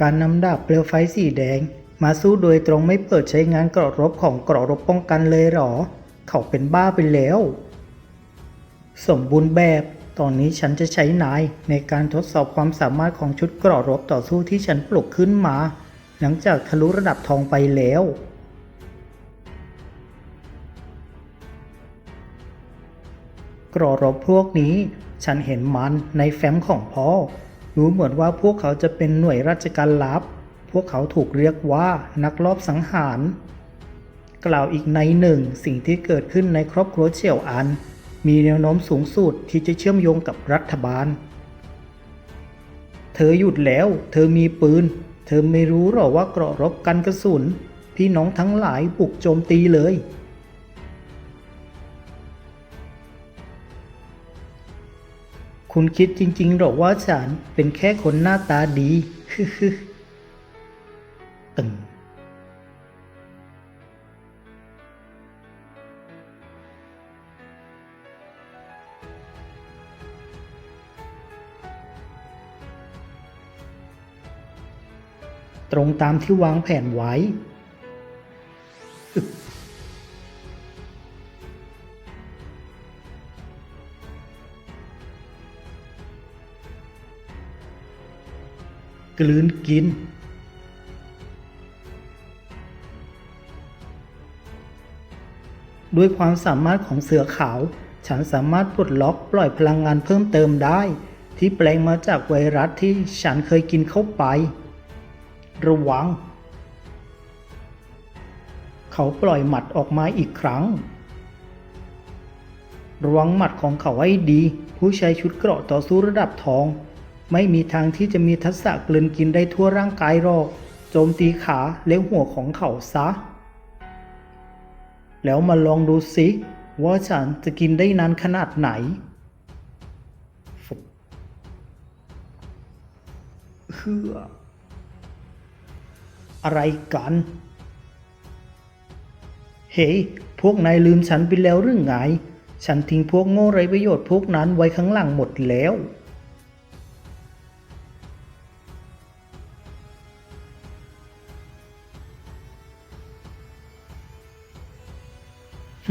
การนำดาบเปลวไฟสีแดง มาสู้โดยตรงไม่เปิดใช้งานเกราะรบของเกราะรบป้องกันเลยเหรอ เขาเป็นบ้าไปแล้ว สมบูรณ์แบบ ตอนนี้ฉันจะใช้นายในการทดสอบความสามารถของชุดเกราะรบต่อสู้ที่ฉันปลุกขึ้นมา หลังจากทะลุระดับทองไปแล้วกรอรบพวกนี้ ฉันเห็นมันในแฟ้มของพ่อ รู้เหมือนว่าพวกเขาจะเป็นหน่วยราชการลับ พวกเขาถูกเรียกว่านักลอบสังหาร กล่าวอีกในหนึ่งสิ่งที่เกิดขึ้นในครอบครัวเฉียวอัน มีแนวโน้มสูงสุดที่จะเชื่อมโยงกับรัฐบาล เธอหยุดแล้ว เธอมีปืน เธอไม่รู้หรอว่าเกราะรบกันกระสุน พี่น้องทั้งหลายบุกโจมตีเลย คุณคิดจริงๆหรอกว่าฉันเป็นแค่คนหน้าตาดี ตึงตรงตามที่วางแผนไว้ กลืนกิน ด้วยความสามารถของเสือขาว ฉันสามารถปลดล็อกปล่อยพลังงานเพิ่มเติมได้ ที่แปลงมาจากไวรัสที่ฉันเคยกินเข้าไป ระวัง เขาปล่อยหมัดออกมาอีกครั้งระวังหมัดของเขาให้ดี ผู้ใช้ชุดเกราะต่อสู้ระดับทอง ไม่มีทางที่จะมีทักษะกลืนกินได้ทั่วร่างกายหรอก โจมตีขาและหัวของเขาซะ แล้วมาลองดูสิว่าฉันจะกินได้นานขนาดไหน เฮือ อะไรกัน เฮ้ยพวกนายลืมฉันไปแล้วหรือไง ฉันทิ้งพวกโง่ไรประโยชน์พวกนั้นไว้ข้างหลังหมดแล้ว ใ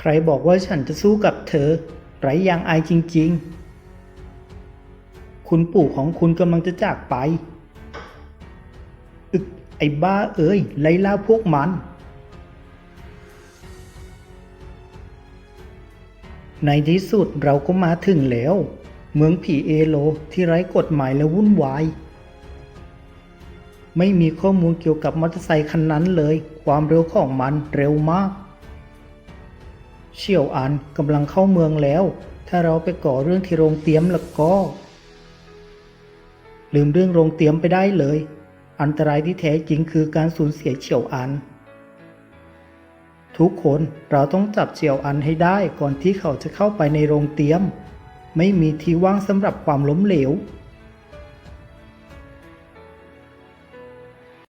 ครบอกว่าฉันจะสู้กับเธอ ไรยางอายจริง ๆ คุณปู่ของคุณกำลังจะจากไป อึกไอ้บ้าเอ้ย ไล่ล่าพวกมัน ในที่สุดเราก็มาถึงแล้ว เมืองผีเอโลที่ไร้กฎหมายและวุ่นวาย ไม่มีข้อมูลเกี่ยวกับมอเตอร์ไซคันนั้นเลย ความเร็วของมันเร็วมาก เชี่ยวอันกำลังเข้าเมืองแล้ว ถ้าเราไปก่อเรื่องที่โรงเตรียมแล้วก็ ลืมเรื่องโรงเตรียมไปได้เลย อันตรายที่แท้จริงคือการสูญเสียเฉียวอันทุกคนเราต้องจับเฉียวอันให้ได้ก่อนที่เขาจะเข้าไปในโรงเตรียม ไม่มีที่ว่างสำหรับความล้มเหลว